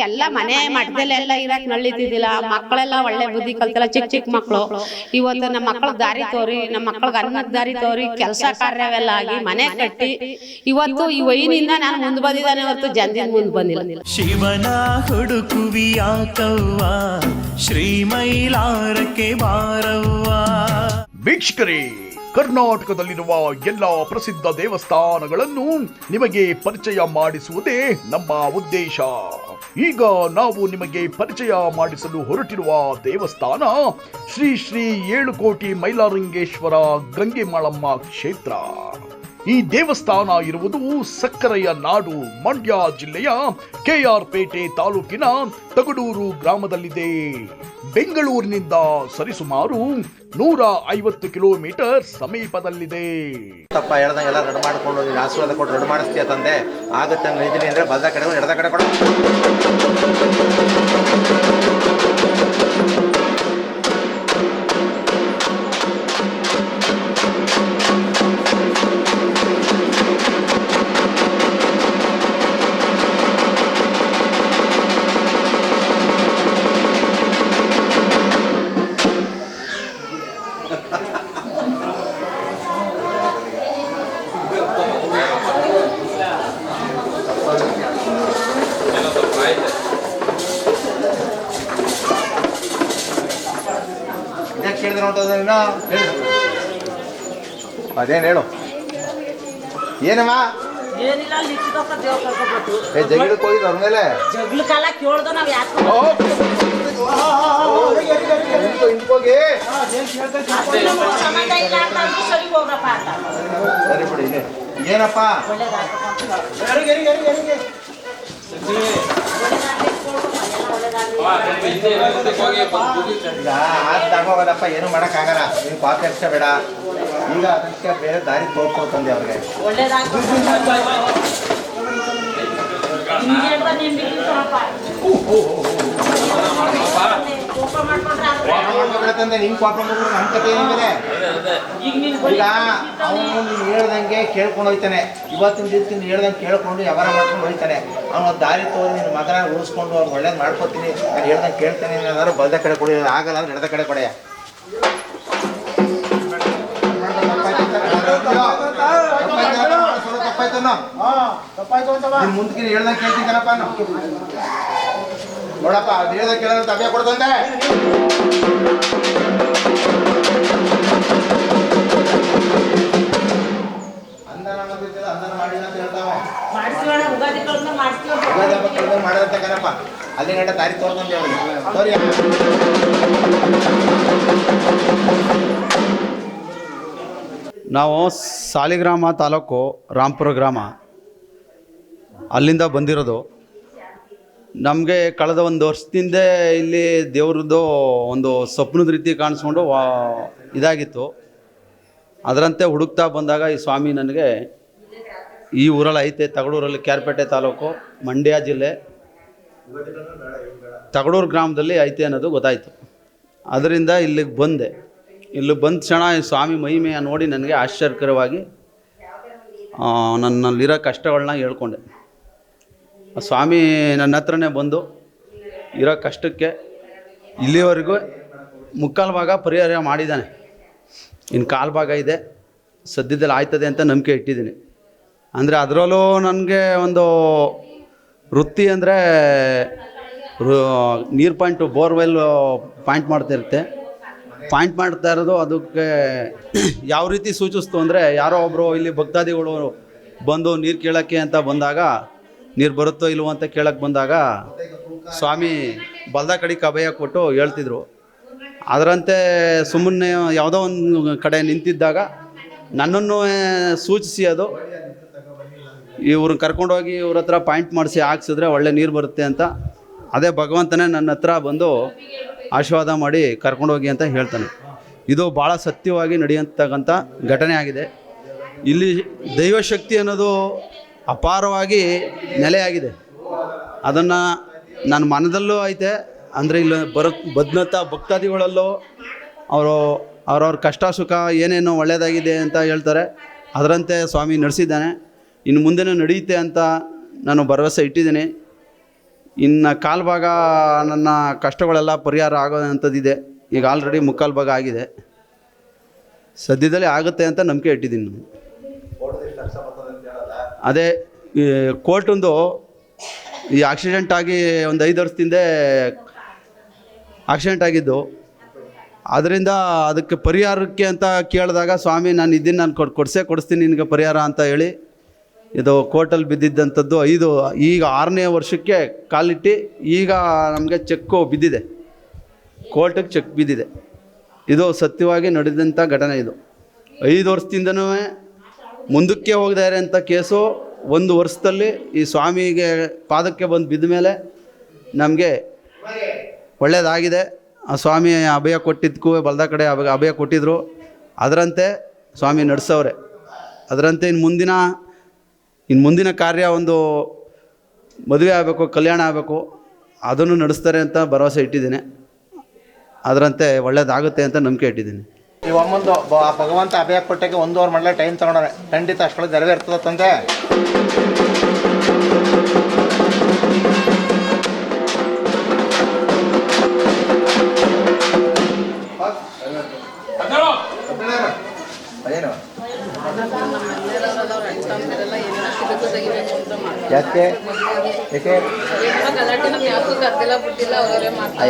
ಎಲ್ಲ ಮನೆ ಮಠದಲ್ಲೆಲ್ಲ ಇರಕ್ ನಳಿತಿದ್ದಿಲ್ಲ. ಮಕ್ಕಳೆಲ್ಲ ಒಳ್ಳೆ ಬುದ್ಧಿ ಕಲ್ತಲ್ಲ ಚಿಕ್ಕ ಚಿಕ್ಕ ಮಕ್ಕಳು. ಇವತ್ತು ನಮ್ಮ ಮಕ್ಕಳ ದಾರಿ ತೋರಿ ನಮ್ಮ ಮಕ್ಕಳಿಗೆ ಅನ್ನದ ದಾರಿ ತೋರಿ ಕೆಲಸ ಕಾರ್ಯವೆಲ್ಲ ಆಗಿ ಮನೆ ಕಟ್ಟಿ. ಇವತ್ತು ಈ ವೈನಿಂದ ನಾನು ಮುಂದೆ ಬಂದಿದ್ದಾನೆ ಹೊರತು ಜನದಿಂದ ಮುಂದೆ ಬಂದಿಲ್ಲ. ಶಿವನ ಹುಡುಕುವಿಯಾಕವ್ವ ಶ್ರೀಮೈಲಾರಕ್ಕೆ ಬಾರವ್ವ? ವೀಕ್ಷಕರೇ ಕರ್ನಾಟಕದಲ್ಲಿರುವ ಎಲ್ಲ ಪ್ರಸಿದ್ಧ ದೇವಸ್ಥಾನಗಳನ್ನು ನಿಮಗೆ ಪರಿಚಯ ಮಾಡಿಸುವುದೇ ನಮ್ಮ ಉದ್ದೇಶ. ಈಗ ನಾವು ನಿಮಗೆ ಪರಿಚಯ ಮಾಡಿಸಲು ಹೊರಟಿರುವ ದೇವಸ್ಥಾನ ಶ್ರೀ ಶ್ರೀ ಏಳುಕೋಟಿ ಮೈಲಾರಂಗೇಶ್ವರ ಗಂಗೆಮಾಳಮ್ಮ ಕ್ಷೇತ್ರ. ಈ ದೇವಸ್ಥಾನ ಇರುವುದು ಸಕ್ಕರೆಯ ನಾಡು. ಮಂಡ್ಯ ಜಿಲ್ಲೆಯ ಕೆಆರ್ ಪೇಟೆ ತಾಲೂಕಿನ ತಗಡೂರು ಗ್ರಾಮದಲ್ಲಿದೆ. ಬೆಂಗಳೂರಿನಿಂದ ಸರಿಸುಮಾರು ನೂರ ಐವತ್ತು ಕಿಲೋಮೀಟರ್ ಸಮೀಪದಲ್ಲಿದೆ. ತಪ್ಪ ಹೇಳ್ದಂಗೆಲ್ಲ ಎಲ್ಲ ರೆಡಿ ಮಾಡ್ಕೊಂಡು ಆಶೀರ್ವಾದ ಕೊಟ್ಟು ರೆಡ್ ಮಾಡಿಸ್ತೀಯ ತಂದೆ? ಆಗುತ್ತೆ ಅಂದ್ರೆ ಬಲ್ದ ಕಡೆ ಎಡದ ಕಡೆ ಕೊಡು. ಅದೇನು ಹೇಳು ಏನಮ್ಮ ಏನಿಲ್ಲ ಕರ್ಕೊಬೇಕು ಏ ಜಗಳಕ್ಕೆ ಹೋಗಿದ್ದು ಅವ್ರ ಮೇಲೆ ಜಗ್ಲ ಕಾಲ ಕೇಳ್ದ ನಾವ್ ಯಾಕೆ ಇಂಕೋ ಇಂಕೋಗಿ ಸಂಬಂಧ ಇಲ್ಲ ಅಂತ ಅಂದ್ಬಿಟ್ಟು ಸರಿ ಹೋಗ್ರಪ್ಪ ಅಂತ ಸರಿ ಬಿಡಿ ಇದೆ. ಏನಪ್ಪ ಈಗ ಆದ್ ಆಗಲ್ಲ ಏನು ಮಾಡೋಕ್ಕಾಗಲ್ಲ ನೀವು ಭಾಷೆ ಇಷ್ಟ ಬೇಡ ಈಗ ಅದಕ್ಕೆ ಬೇರೆ ದಾರಿ ತೋರ್ಕೊಳ್ತಂದೆ ಅವ್ರಿಗೆ. ಪಾಪ ಅವನು ಹೇಳ್ದಂಗೆ ಕೇಳ್ಕೊಂಡು ಹೋಯ್ತಾನೆ. ಇವತ್ತಿನ ದಿವಸದಿಂದ ಹೇಳ್ದಂಗೆ ಕೇಳ್ಕೊಂಡು ವ್ಯವಹಾರ ಮಾಡ್ಕೊಂಡು ಹೋಯ್ತಾನೆ. ಅವನು ದಾರಿ ತೋರಿ ನಿನ್ನ ಮಗನ ಉಳಿಸ್ಕೊಂಡು ಅವ್ನು ಒಳ್ಳೇದು ಮಾಡ್ಕೊತೀನಿ. ನಾನು ಹೇಳ್ದಂಗೆ ಕೇಳ್ತೇನೆ ಬಲ್ದ ಕಡೆ ಕೊಡಿ, ಆಗಲ್ಲ ಅಂದ್ರೆ ಎಡದ ಕಡೆ. ಕೊಡೆ ಮುಂದಕ್ಕೆ ಹೇಳ್ದಂಗೆ ಕೇಳ್ತೀನಿ ಕಣಪ್ಪ ನಾನು. ನೋಡಪ್ಪ ಅದು ಹೇಳ್ದಂಗೆ ಕೇಳೋದು ತಬ್ಬೆ ಕೊಡ್ತಂದೆ ಅಂದನ ಬಂದಿರ್ತದೆ ಅಂದನ ಮಾಡಿಲ್ಲ ಅಂತ ಹೇಳ್ತಾವೆ. ಕಳ್ದ ಯುಗಾದಿ ಹಬ್ಬ ಕಳ್ದಂಗೆ ಮಾಡೋದಂತೆ ಕಣಪ್ಪ. ಅಲ್ಲಿ ಗಂಟೆ ತಾರೀಕು ಅವ್ರಿಗೆ ಸರಿ ನಾವು ಸಾಲಿಗ್ರಾಮ ತಾಲೂಕು ರಾಂಪುರ ಗ್ರಾಮ. ಅಲ್ಲಿಂದ ಬಂದಿರೋದು. ನಮಗೆ ಕಳೆದ ಒಂದು ವರ್ಷದಿಂದ ಇಲ್ಲಿ ದೇವ್ರದ್ದು ಒಂದು ಸ್ವಪ್ನದ ರೀತಿ ಕಾಣಿಸ್ಕೊಂಡು ಇದಾಗಿತ್ತು. ಅದರಂತೆ ಹುಡುಕ್ತಾ ಬಂದಾಗ ಈ ಸ್ವಾಮಿ ನನಗೆ ಈ ಊರಲ್ಲಿ ಐತೆ ತಗಡೂರಲ್ಲಿ ಕ್ಯಾರ್ಪೇಟೆ ತಾಲೂಕು, ಮಂಡ್ಯ ಜಿಲ್ಲೆ. ತಗಡೂರು ಗ್ರಾಮದಲ್ಲಿ ಐತೆ ಅನ್ನೋದು ಗೊತ್ತಾಯಿತು. ಅದರಿಂದ ಇಲ್ಲಿಗೆ ಬಂದೆ. ಇಲ್ಲಿ ಬಂದ ಕ್ಷಣ ಸ್ವಾಮಿ ಮಹಿಮೆಯ ನೋಡಿ ನನಗೆ ಆಶ್ಚರ್ಯಕರವಾಗಿ ನನ್ನಲ್ಲಿರೋ ಕಷ್ಟಗಳನ್ನ ಹೇಳ್ಕೊಂಡೆ. ಸ್ವಾಮಿ ನನ್ನ ಹತ್ರನೇ ಬಂದು ಇರೋ ಕಷ್ಟಕ್ಕೆ ಇಲ್ಲಿವರೆಗೂ ಮುಕ್ಕಾಲು ಭಾಗ ಪರಿಹಾರ ಮಾಡಿದ್ದಾನೆ. ಇನ್ನು ಕಾಲು ಭಾಗ ಇದೆ, ಸದ್ಯದಲ್ಲಿ ಆಯ್ತದೆ ಅಂತ ನಂಬಿಕೆ ಇಟ್ಟಿದ್ದೀನಿ. ಅಂದರೆ ಅದರಲ್ಲೂ ನನಗೆ ಒಂದು ವೃತ್ತಿ ಅಂದರೆ ನೀರು ಪಾಯಿಂಟು, ಬೋರ್ವೆಲ್ ಪಾಯಿಂಟ್ ಮಾಡ್ತಾ ಇರುತ್ತೆ. ಪಾಯಿಂಟ್ ಮಾಡ್ತಾ ಇರೋದು ಅದಕ್ಕೆ ಯಾವ ರೀತಿ ಸೂಚಿಸ್ತು ಅಂದರೆ ಯಾರೋ ಒಬ್ಬರು ಇಲ್ಲಿ ಭಕ್ತಾದಿಗಳು ಬಂದು ನೀರು ಕೇಳೋಕ್ಕೆ ಅಂತ ಬಂದಾಗ, ನೀರು ಬರುತ್ತೋ ಇಲ್ವೋ ಅಂತ ಕೇಳಕ್ಕೆ ಬಂದಾಗ ಸ್ವಾಮಿ ಬಲ್ದ ಕಡೆಗೆ ಅಭಯ ಕೊಟ್ಟು ಹೇಳ್ತಿದ್ರು. ಅದರಂತೆ ಸುಮ್ಮನೆ ಯಾವುದೋ ಒಂದು ಕಡೆ ನಿಂತಿದ್ದಾಗ ನನ್ನನ್ನು ಸೂಚಿಸಿ ಅದು. ಇವ್ರನ್ನ ಕರ್ಕೊಂಡೋಗಿ ಇವ್ರ ಹತ್ರ ಪಾಯಿಂಟ್ ಮಾಡಿಸಿ ಹಾಕ್ಸಿದ್ರೆ ಒಳ್ಳೆ ನೀರು ಬರುತ್ತೆ ಅಂತ. ಅದೇ ಭಗವಂತನೇ ನನ್ನ ಹತ್ರ ಬಂದು ಆಶೀರ್ವಾದ ಮಾಡಿ ಕರ್ಕೊಂಡೋಗಿ ಅಂತ ಹೇಳ್ತಾನೆ. ಇದು ಭಾಳ ಸತ್ಯವಾಗಿ ನಡೆಯತಕ್ಕಂಥ ಘಟನೆ ಆಗಿದೆ. ಇಲ್ಲಿ ದೈವಶಕ್ತಿ ಅನ್ನೋದು ಅಪಾರವಾಗಿ ನೆಲೆಯಾಗಿದೆ ಅದನ್ನು ನನ್ನ ಮನದಲ್ಲೂ ಐತೆ. ಅಂದರೆ ಇಲ್ಲಿ ಬರ, ಬದ್ನತ ಭಕ್ತಾದಿಗಳಲ್ಲೂ ಅವರು, ಅವ್ರವ್ರ ಕಷ್ಟ ಸುಖ ಏನೇನೋ ಒಳ್ಳೆಯದಾಗಿದೆ ಅಂತ ಹೇಳ್ತಾರೆ. ಅದರಂತೆ ಸ್ವಾಮಿ ನಡೆಸಿದ್ದಾನೆ. ಇನ್ನು ಮುಂದೆನೂ ನಡೆಯುತ್ತೆ ಅಂತ ನಾನು ಭರವಸೆ ಇಟ್ಟಿದ್ದೀನಿ. ಇನ್ನು ಕಾಲು ಭಾಗ ನನ್ನ ಕಷ್ಟಗಳೆಲ್ಲ ಪರಿಹಾರ ಆಗೋದಂಥದ್ದಿದೆ. ಈಗ ಆಲ್ರೆಡಿ ಮುಕ್ಕಾಲು ಭಾಗ ಆಗಿದೆ. ಸದ್ಯದಲ್ಲೇ ಆಗುತ್ತೆ ಅಂತ ನಂಬಿಕೆ ಇಟ್ಟಿದ್ದೀನಿ ನಾನು. ಅದೇ, ಈ ಕೋರ್ಟೊಂದು ಈ ಆಕ್ಸಿಡೆಂಟ್ ಆಗಿ ಒಂದು ಐದು ವರ್ಷದಿಂದ ಆಕ್ಸಿಡೆಂಟ್ ಆಗಿದ್ದು. ಅದರಿಂದ ಅದಕ್ಕೆ ಪರಿಹಾರಕ್ಕೆ ಅಂತ ಕೇಳಿದಾಗ ಸ್ವಾಮಿ, ನಾನು ಇದನ್ನು ನಾನು ಕೊಡ್, ಕೊಡಿಸೇ ಕೊಡಿಸ್ತೀನಿ ನಿನಗೆ ಪರಿಹಾರ ಅಂತ ಹೇಳಿ ಇದು ಕೋರ್ಟಲ್ಲಿ ಬಿದ್ದಿದ್ದಂಥದ್ದು ಐದು, ಈಗ ಆರನೇ ವರ್ಷಕ್ಕೆ ಕಾಲಿಟ್ಟು ಈಗ ನಮಗೆ ಚೆಕ್ಕು ಬಿದ್ದಿದೆ. ಕೋರ್ಟಿಗೆ ಚೆಕ್ ಬಿದ್ದಿದೆ. ಇದು ಸತ್ಯವಾಗಿ ನಡೆದಂಥ ಘಟನೆ ಇದು. ಐದು ವರ್ಷದಿಂದನೂ ಮುಂದಕ್ಕೆ ಹೋಗದೇ ಇರೋಂಥ ಕೇಸು. ಒಂದು ವರ್ಷದಲ್ಲಿ ಈ ಸ್ವಾಮಿಗೆ ಪಾದಕ್ಕೆ ಬಂದು ಬಿದ್ದ ಮೇಲೆ ನಮಗೆ ಒಳ್ಳೆಯದಾಗಿದೆ ಆ ಸ್ವಾಮಿ ಅಭಯ ಕೊಟ್ಟಿದ್ದಕ್ಕೂ, ಬಲದ ಕಡೆ ಅಭಯ ಅಭಯ ಕೊಟ್ಟಿದ್ದರು ಅದರಂತೆ ಸ್ವಾಮಿ ನಡೆಸೋರೆ ಅದರಂತೆ ಇನ್ನು ಮುಂದಿನ ಇನ್ನು ಮುಂದಿನ ಕಾರ್ಯ ಒಂದು ಮದುವೆ ಆಗಬೇಕು, ಕಲ್ಯಾಣ ಆಗಬೇಕು, ಅದನ್ನು ನಡೆಸ್ತಾರೆ ಅಂತ ಭರವಸೆ ಇಟ್ಟಿದ್ದೀನಿ. ಅದರಂತೆ ಒಳ್ಳೇದಾಗುತ್ತೆ ಅಂತ ನಂಬಿಕೆ ಇಟ್ಟಿದ್ದೀನಿ. ನೀವು ಒಮ್ಮೊಂದು ಬ- ಭಗವಂತ ಅಭಯ ಕೊಟ್ಟಕ್ಕೆ ಒಂದೂವರೆ ಮಾಡಲೇ ಟೈಮ್ ತೊಗೊಂಡ್ರೆ ಖಂಡಿತ ಅಷ್ಟೊಳಗೆ ನೆರವೇರ್ತದ ಯಾಕೆ? ಯಾಕೆ?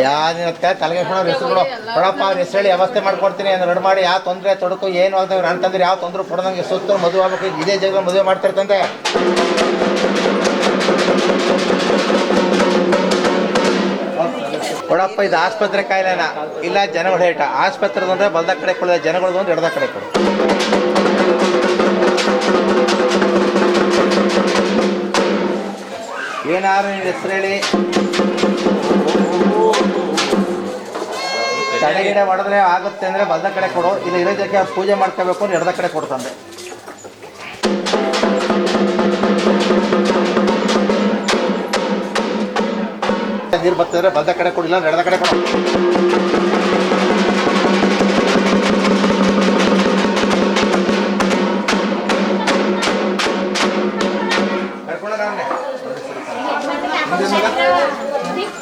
ತಲೆಗೆ ನಿನಕ್ಕೆ ತಲೆಗೆ ಕೊಡೋ. ಕೊಡಪ್ಪ ಅವ್ರ ಹೆಸರು ಹೇಳಿ ವ್ಯವಸ್ಥೆ ಮಾಡ್ಕೊಡ್ತೀನಿ ಅಂದ್ರೆ ನಡು ಮಾಡಿ. ಯಾವ ತೊಂದರೆ, ತೊಡಕು, ಏನು ಆಗ್ತವೆ ಅಂತಂದ್ರೆ ತಂದ್ರೆ ಯಾವ ತೊಂದರೆ ಕೊಡೋದಂಗೆ ಸುತ್ತ ಮದುವೆ ಆಗ್ಬೇಕು. ಇದೇ ಜಾಗ ಮದುವೆ ಮಾಡ್ತಿರ್ತಂತೆ. ಕೊಡಪ್ಪ ಇದು ಆಸ್ಪತ್ರೆ ಕಾಯಿಲೆನ? ಇಲ್ಲ, ಜನಗಳು ಹೇಟ. ಆಸ್ಪತ್ರೆ ಅಂದ್ರೆ ಬಲ್ದ ಕಡೆ ಕೊಡೋದ, ಜನಗಳದ್ದು ಒಂದು ಎಡದ ಕಡೆ ಕೊಡು. ಏನಾರು ಹೆಸರೇಳಿ. ತಡೆಗಿಡ ಮಾಡಿದ್ರೆ ಆಗುತ್ತೆ ಅಂದ್ರೆ ಬಲ್ದ ಕಡೆ ಕೊಡು. ಇಲ್ಲ ಇರೋದಕ್ಕೆ ಪೂಜೆ ಮಾಡ್ಕೋಬೇಕು ಅಂದ್ರೆ ಕಡೆ ಕೊಡ್ತಂದೆ ನೀರು ಬರ್ತಿದ್ರೆ ಬಲ್ದ ಕಡೆ ಕೊಡಿಲ್ಲ ಎಡದ ಕಡೆ ಕೊಡು.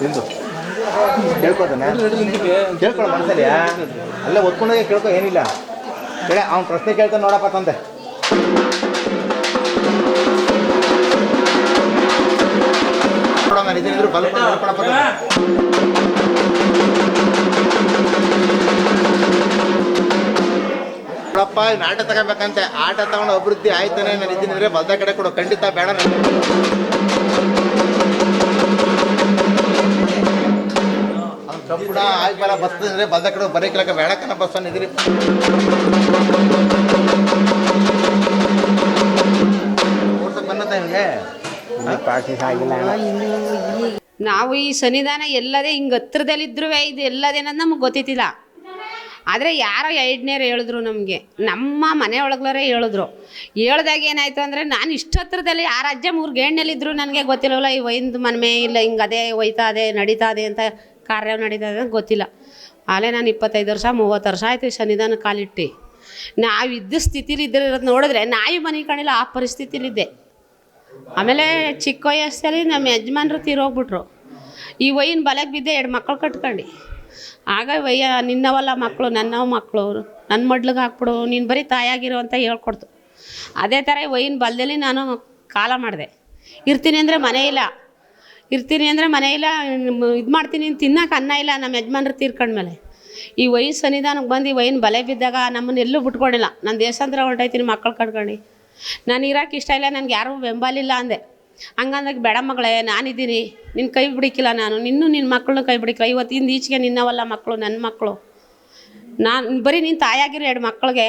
ತಿಂದು. ಕೇಳ್ಕೊತಾನೆ? ಕೇಳ್ಕೊಳ್ಳೋ ಮನಸ್ಸಲ್ಲಿ ಅಲ್ಲೇ ಒತ್ಕೊಂಡೋಗಿ ಕೇಳ್ಕೊ, ಏನಿಲ್ಲ. ಕೇಳ, ಅವ್ನ ಪ್ರಶ್ನೆ ಕೇಳ್ತಾನೆ ನೋಡಪ್ಪ ತಂದೆ. ನೋಡೋ ನಾನು ಇದ್ರೆ ಬಲ್ಪ್ ನೋಡ್ಕೊಳಪ್ಪ ಆಟ ತಗೋಬೇಕಂತೆ. ಆಟ ತಗೊಂಡು ಅಭಿವೃದ್ಧಿ ಆಯ್ತಾನೆ. ನಾನು ಇದ್ದೀನಿ ಬಲ್ದ ಕಡೆ ಕೊಡು. ಖಂಡಿತ ಬೇಡ ನನಗೆ ಇದ್ರಿ ನಾವು ಈ ಸನ್ನಿಧಾನ ಎಲ್ಲದೇ ಹಿಂಗೆ ಹತ್ರದಲ್ಲಿದ್ರೂ ಇದು ಎಲ್ಲದೇನಂದು ನಮಗೆ ಗೊತ್ತಿತ್ತಿಲ್ಲ. ಆದರೆ ಯಾರೋ ಎರಡನೇರು ಹೇಳಿದ್ರು ನಮಗೆ. ನಮ್ಮ ಮನೆ ಒಳಗ್ಲರೇ ಹೇಳಿದ್ರು. ಹೇಳ್ದಾಗ ಏನಾಯ್ತು ಅಂದರೆ ನಾನು ಇಷ್ಟು ಹತ್ರದಲ್ಲಿ ಆ ರಾಜ್ಯ ಮೂರು ಗೇಣ್ಯಲ್ಲಿದ್ದರು ನನಗೆ ಗೊತ್ತಿಲ್ಲವಲ್ಲ, ಈ ಒಯ್ದು ಮನ್ಮೆ ಇಲ್ಲ, ಹಿಂಗೆ ಅದೇ ಒಯ್ತಾ ಅದೇ ನಡೀತಾ, ಅದೇ ಅಂತ ಕಾರ್ಯ ನಡೀತದೆ ಅಂತ ಗೊತ್ತಿಲ್ಲ. ಆಲೇ ನಾನು ಇಪ್ಪತ್ತೈದು ವರ್ಷ, ಮೂವತ್ತು ವರ್ಷ ಆಯ್ತು ಈ ಸನ್ನಿಧಾನ ಕಾಲಿಟ್ಟು. ನಾವು ಇದ್ದ ಸ್ಥಿತಿಲಿ ಇದ್ದಿರೋದು ನೋಡಿದ್ರೆ ನಾಯಿ ಮನೆ ಕಾಣಿಲ್ಲ, ಆ ಪರಿಸ್ಥಿತಿಲಿದ್ದೆ ಆಮೇಲೆ ಚಿಕ್ಕ ವಯಸ್ಸಲ್ಲಿ ನಮ್ಮ ಯಜಮಾನ್ರು ತೀರೋಗ್ಬಿಟ್ರು. ಈ ವೈನ ಬಲೆಗೆ ಬಿದ್ದೆ, ಎರಡು ಮಕ್ಕಳು ಕಟ್ಕೊಂಡು. ಆಗ ವಯ್ಯ, ನಿನ್ನವಲ್ಲ ಮಕ್ಕಳು ನನ್ನವ ಮಕ್ಕಳು ನನ್ನ ಮಡ್ಲಿಗೆ ಹಾಕ್ಬಿಡು, ನೀನು ಬರೀ ತಾಯಾಗಿರು ಅಂತ ಹೇಳ್ಕೊಡ್ತು. ಅದೇ ಥರ ಬಲ್ದಲ್ಲಿ ಬಲದಲ್ಲಿ ನಾನು ಕಾಲ ಮಾಡಿದೆ. ಇರ್ತೀನಿ ಅಂದರೆ ಮನೆ ಇಲ್ಲ. ಇರ್ತೀನಿ ಅಂದರೆ ಮನೆಯಿಲ್ಲ ಇದು ಮಾಡ್ತೀನಿ ತಿನ್ನೋಕೆ ಅನ್ನ ಇಲ್ಲ ನಮ್ಮ ಯಜಮಾನ್ರು ತೀರ್ಕೊಂಡ್ಮೇಲೆ ಈ ವಯಸ್ಸು ಸನ್ನಿಧಾನಕ್ಕೆ ಬಂದು ಈ ವೈನ್ ಬಲೆ ಬಿದ್ದಾಗ ನಮ್ಮನ್ನ ಎಲ್ಲೂ ಬಿಟ್ಕೊಂಡಿಲ್ಲ. ನಾನು ದೇಶಾಂತರ ಹೊರಟೈತೀನಿ ಮಕ್ಕಳು ಕಟ್ಕೊಂಡು ನಾನು ಇರೋಕೆ ಇಷ್ಟ ಇಲ್ಲ, ನನಗೆ ಯಾರೂ ಬೆಂಬಲಿಲ್ಲ ಅಂದೆ. ಹಂಗಂದಾಗ ಬೇಡ ಮಗಳೇ, ನಾನಿದ್ದೀನಿ. ನಿನ್ನ ಕೈ ಬಿಡಿಕಿಲ್ಲ ನಾನು. ನಿನ್ನೂ ನಿನ್ನ ಮಕ್ಕಳನ್ನ ಕೈ ಬಿಡಿಕಿಲ್ಲ. ಇವತ್ತಿಂದ ಈಚೆಗೆ ನಿನ್ನವಲ್ಲ ಮಕ್ಕಳು ನನ್ನ ಮಕ್ಕಳು. ನಾನು, ಬರೀ ನಿನ್ನ ತಾಯಾಗಿರೋ ಎರಡು ಮಕ್ಕಳಿಗೆ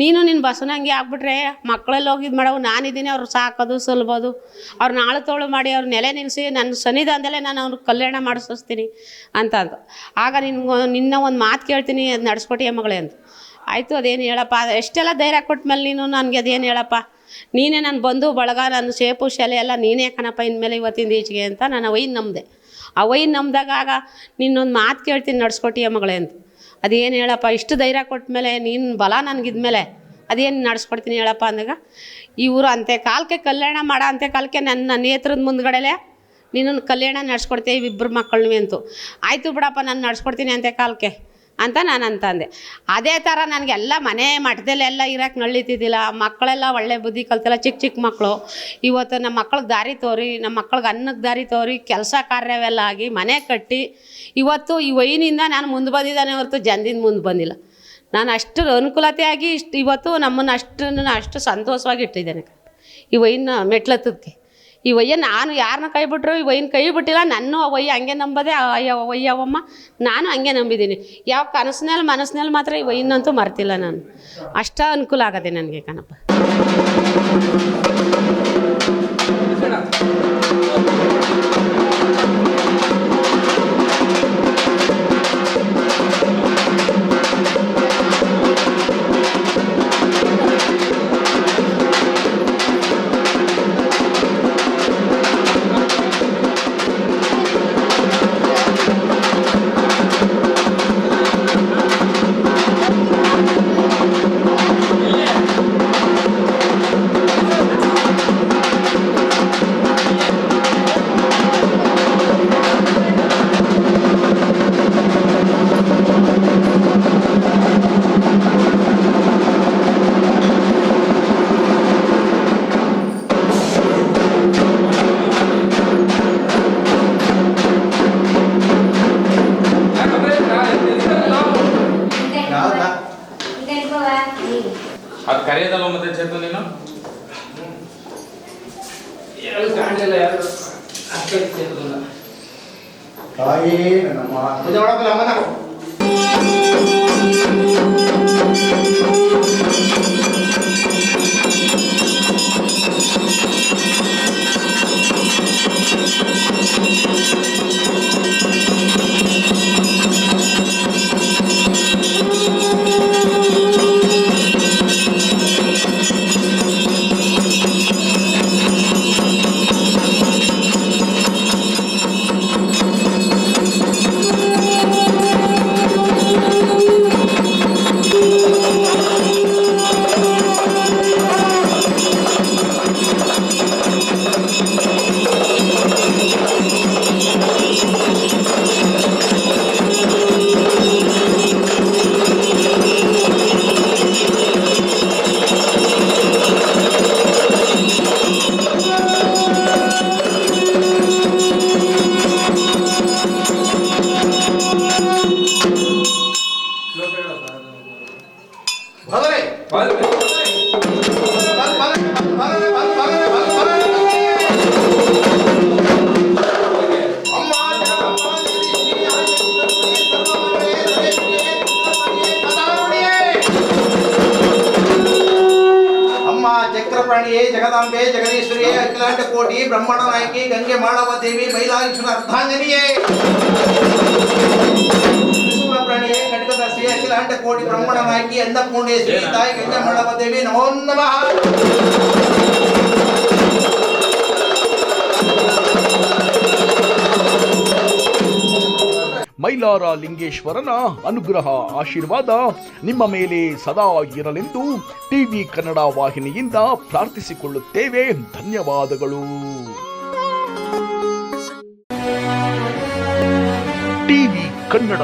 ನೀನು ನಿನ್ನ ಬಸವನಂಗೆ ಆಗ್ಬಿಟ್ರೆ ಮಕ್ಕಳಲ್ಲಿ ಹೋಗಿದ್ದು ಮಾಡವು ನಾನಿದ್ದೀನಿ ಅವ್ರು ಸಾಕೋದು, ಸಲ್ಬೋದು. ಅವ್ರು ನಾಳೆ ತೋಳು ಮಾಡಿ ಅವ್ರ ನೆಲೆ ನಿಲ್ಲಿಸಿ ನನ್ನ ಸನ್ನಿಧಾನದಲ್ಲೇ ನಾನು ಅವ್ರಿಗೆ ಕಲ್ಯಾಣ ಮಾಡಿಸ್ತೀನಿ ಅಂತ ಅಂದು ಆಗ ನಿನ್ಗೆ ನಿನ್ನ ಒಂದು ಮಾತು ಕೇಳ್ತೀನಿ, ಅದು ನಡೆಸ್ಕೊಟ್ಟಿಯ ಮಗಳೇ ಅಂತ ಆಯಿತು, ಅದೇನು ಹೇಳಪ್ಪ ಎಷ್ಟೆಲ್ಲ ಧೈರ್ಯ ಕೊಟ್ಮೇಲೆ ನೀನು ನನಗೆ ಅದೇನು ಹೇಳಪ್ಪ? ನೀನೇ ನನ್ನ ಬಂಧು, ಬಳಗ ನನ್ನ ಶೇಪು ಶಾಲೆ ಎಲ್ಲ ನೀನೇ ಕಣಪ್ಪ ಇನ್ಮೇಲೆ ಇವತ್ತಿಂದ ಈಚೆಗೆ ಅಂತ ನಾನು ವೈನ್ ನಂಬಿದೆ ವೈನ್ ನಂಬಿದಾಗ ಆಗ ನಿನ್ನೊಂದು ಮಾತು ಕೇಳ್ತೀನಿ, ನಡ್ಸ್ಕೊಟ್ಟಿಯ ಮಗಳೇ ಅಂತ ಅದೇನು ಹೇಳಪ್ಪ, ಇಷ್ಟು ಧೈರ್ಯ ಕೊಟ್ಮೇಲೆ, ನೀನು ಬಲ ನನಗಿದ್ಮೇಲೆ ಅದೇನು ನಡೆಸ್ಕೊಡ್ತೀನಿ ಹೇಳಪ್ಪ ಅಂದಾಗ ಇವರು ಅಂತೆ ಕಾಲಕ್ಕೆ ಕಲ್ಯಾಣ ಮಾಡೋ ಅಂತೆ ಕಾಲಕ್ಕೆ ನನ್ನ ನೇತ್ರದ ಮುಂದ್ಗಡೆಲೆ ನಿನ್ನನ್ನು ಕಲ್ಯಾಣ ನಡೆಸ್ಕೊಡ್ತೀವಿ ಇಬ್ಬರು ಮಕ್ಕಳನ್ನೇ ಅಂತು. ಆಯಿತು ಬಿಡಪ್ಪ, ನಾನು ನಡೆಸ್ಕೊಡ್ತೀನಿ ಅಂತೆ ಕಾಲಕ್ಕೆ ಅಂತ ನಾನು ಅಂತಂದೆ ಅದೇ ಥರ ನನಗೆಲ್ಲ ಮನೆ ಮಠದಲ್ಲೆಲ್ಲ ಇರೋಕೆ ನಳಿತಿದ್ದಿಲ್ಲ ಮಕ್ಕಳೆಲ್ಲ ಒಳ್ಳೆ ಬುದ್ಧಿ ಕಲ್ತಿಲ್ಲ ಚಿಕ್ಕ ಚಿಕ್ಕ ಮಕ್ಕಳು. ಇವತ್ತು ನಮ್ಮ ಮಕ್ಳಿಗೆ ದಾರಿ ತೋರಿ, ನಮ್ಮ ಮಕ್ಳಿಗೆ ಅನ್ನಕ್ಕೆ ದಾರಿ ತೋರಿ, ಕೆಲಸ ಕಾರ್ಯವೆಲ್ಲ ಆಗಿ ಮನೆ ಕಟ್ಟಿ, ಇವತ್ತು ಈ ವೈನಿಂದ ನಾನು ಮುಂದೆ ಬಂದಿದ್ದಾನೆ ಹೊರತು ಜನದಿಂದ ಮುಂದೆ ಬಂದಿಲ್ಲ. ನಾನು ಅಷ್ಟು ಅನುಕೂಲತೆಯಾಗಿ ಇಷ್ಟು, ಇವತ್ತು ನಮ್ಮನ್ನು ಅಷ್ಟನ್ನು ಅಷ್ಟು ಸಂತೋಷವಾಗಿ ಇಟ್ಟಿದ್ದೇನೆ. ಈ ವೈನ್ನ ಮೆಟ್ಲತ್ತದಕ್ಕೆ. ಈ ಒಯ್ಯ ನಾನು ಯಾರನ್ನ ಕೈ ಬಿಟ್ರು, ಈ ಒಯ್ಯನ ಕೈ ಬಿಟ್ಟಿಲ್ಲ ನಾನು ಆ ವಯ್ಯ ಹಂಗೆ ನಂಬದೆ ಅಯ್ಯ ವಯ್ಯವಮ್ಮ ನಾನು ಹಂಗೆ ನಂಬಿದ್ದೀನಿ. ಯಾವ ಕನಸಿನಲ್ಲಿ ಮನಸ್ಸಿನಲ್ಲಿ ಮಾತ್ರ ಈ ಒಯ್ಯನ್ನಂತೂ ಮರ್ತಿಲ್ಲ ನಾನು. ಅಷ್ಟ ಅನುಕೂಲ ಆಗದೆ ನನಗೆ ಕಣಪ್ಪ. ತಾಯಿ ನಮ್ಮ ಪೂಜೆ ಮಾಡಕ್ಕಲ್ಲ ಅಮ್ಮನ ಬದಲೇ ಕೋಟಿ ಬ್ರಹ್ಮಣ ನಾಯಕಿ ಗಂಗೆ ಮಾಳವ ದೇವಿ ಮೈಲಾಗೇಶ್ವರ ಅರ್ಧಾಂಗನಿಯೇ. ಕೋಟಿ ಬ್ರಹ್ಮಣ ನಾಯಕಿ ಅನ್ನಪೂರ್ಣೇಶ್ವರಿ ತಾಯಿ ಗಂಗೆ ಮಾಳವ ದೇವಿ, ನಮೋ ನಮಃ. ಮೈಲಾರ ಲಿಂಗೇಶ್ವರನ ಅನುಗ್ರಹ ಆಶೀರ್ವಾದ ನಿಮ್ಮ ಮೇಲೆ ಸದಾ ಇರಲೆಂದು ಟಿವಿ ಕನ್ನಡ ವಾಹಿನಿಯಿಂದ ಪ್ರಾರ್ಥಿಸಿಕೊಳ್ಳುತ್ತೇವೆ. ಧನ್ಯವಾದಗಳು. ಟಿವಿ ಕನ್ನಡ.